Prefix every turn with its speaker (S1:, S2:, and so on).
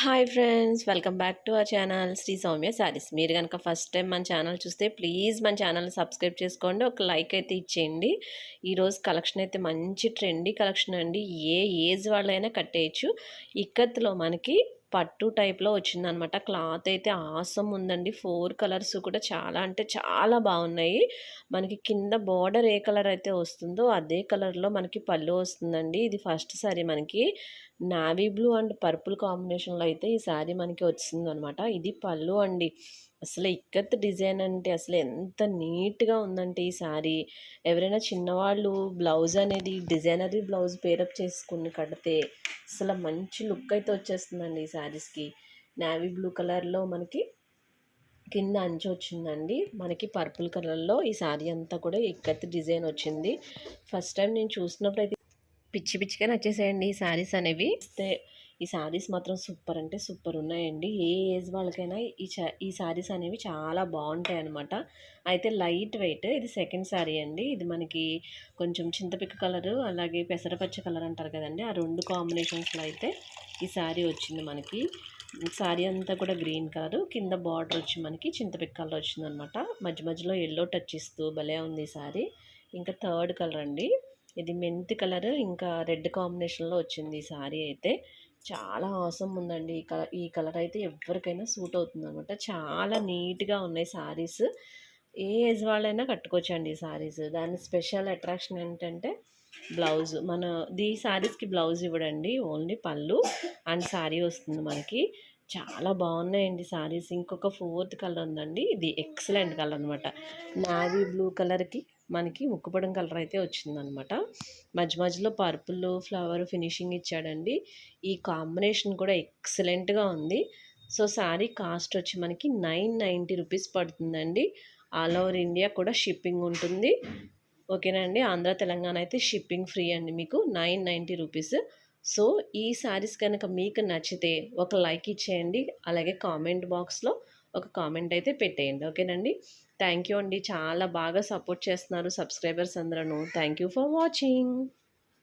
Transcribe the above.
S1: Hi friends welcome back to our channel Sri Soumya sarees మీరు కనుక first time మన channel చూస్తే please మన ఛానల్ సబ్స్క్రైబ్ చేసుకోండి ఒక లైక్ అయితే ఇచ్చేయండి. ఈరోజు కలెక్షన్ అయితే మంచి ట్రెండీ కలెక్షన్ అండి. ఏ ఏజ్ వాళ్ళైనా కట్టేయచ్చు. ఇక్కత్లో మనకి పట్టు టైప్లో వచ్చిందనమాట. క్లాత్ అయితే ఆసం ఉందండి. ఫోర్ కలర్స్ కూడా చాలా అంటే చాలా బాగున్నాయి. మనకి కింద బార్డర్ ఏ కలర్ అయితే వస్తుందో అదే కలర్లో మనకి పళ్ళు వస్తుందండి. ఇది ఫస్ట్ సారీ మనకి. నావీ బ్లూ అండ్ పర్పుల్ కాంబినేషన్లో అయితే ఈ శారీ మనకి వచ్చిందనమాట. ఇది పళ్ళు అండి. అసలు ఇక్కత్ డిజైన్ అంటే అసలు ఎంత నీట్గా ఉందంటే ఈ శారీ ఎవరైనా చిన్నవాళ్ళు బ్లౌజ్ అనేది డిజైనరీ బ్లౌజ్ పేరప్ చేసుకుని కడితే అసలు మంచి లుక్ అయితే వచ్చేస్తుందండి ఈ శారీస్కి నావీ బ్లూ కలర్లో మనకి కింద అంచు వచ్చిందండి. మనకి పర్పుల్ కలర్లో ఈ శారీ అంతా కూడా ఇక్కత్ డిజైన్ వచ్చింది. ఫస్ట్ టైం నేను చూసినప్పుడు అయితే పిచ్చి పిచ్చిగా నచ్చేసాయండి ఈ శారీస్ అనేవి. ఈ శారీస్ మాత్రం సూపర్ అంటే సూపర్ ఉన్నాయండి. ఏ ఏజ్ వాళ్ళకైనా ఈ ఈ శారీస్ అనేవి చాలా బాగుంటాయి అనమాట అయితే లైట్ వెయిట్ ఇది సెకండ్ శారీ అండి. ఇది మనకి కొంచెం చింతపిక్క కలరు అలాగే పెసరపచ్చ కలర్ అంటారు కదండి. ఆ రెండు కాంబినేషన్స్లో అయితే ఈ శారీ వచ్చింది మనకి. శారీ అంతా కూడా గ్రీన్ కలర్ కింద బార్డర్ వచ్చి మనకి చింతపిక్క కలర్ వచ్చిందనమాట మధ్య మధ్యలో ఎల్లో టచ్ ఇస్తూ భలే ఉంది ఈ శారీ ఇంకా థర్డ్ కలర్ అండి. ఇది మెంతి కలర్ ఇంకా రెడ్ కాంబినేషన్లో వచ్చింది ఈ శారీ అయితే. చాలా అవసరం ఉందండి. ఈ కలర్ ఈ కలర్ అయితే ఎవరికైనా సూట్ అవుతుంది అనమాట చాలా నీట్గా ఉన్నాయి శారీస్ ఏ ఏజ్ వాళ్ళైనా కట్టుకోవచ్చండి ఈ శారీస్ దాని స్పెషల్ అట్రాక్షన్ ఏంటంటే బ్లౌజ్. మన ఈ శారీస్కి బ్లౌజ్ ఇవ్వడండి. ఓన్లీ పళ్ళు అండ్ శారీ వస్తుంది మనకి. చాలా బాగున్నాయండి శారీస్ ఇంకొక ఫోర్త్ కలర్ ఉందండి. ఇది ఎక్సలెంట్ కలర్ అనమాట నావీ బ్లూ కలర్కి మనకి ముక్కుపడం కలర్ అయితే వచ్చిందనమాట మధ్య మధ్యలో పర్పుల్ ఫ్లవర్ ఫినిషింగ్ ఇచ్చాడండి. ఈ కాంబినేషన్ కూడా ఎక్సలెంట్గా ఉంది. సో శారీ కాస్ట్ వచ్చి మనకి నైన్ నైంటీ రూపీస్ పడుతుందండి. ఆల్ ఓవర్ ఇండియా కూడా షిప్పింగ్ ఉంటుంది. ఓకేనండి ఆంధ్ర తెలంగాణ అయితే షిప్పింగ్ ఫ్రీ అండి మీకు. Nine ninety rupees. సో ఈ శారీస్ కనుక మీకు నచ్చితే ఒక లైక్ ఇచ్చేయండి. అలాగే కామెంట్ బాక్స్లో ఒక కామెంట్ అయితే పెట్టేయండి. ఓకేనండి? థ్యాంక్ యూ అండి. చాలా బాగా సపోర్ట్ చేస్తున్నారు సబ్స్క్రైబర్స్ అందరూ. Thank you for watching.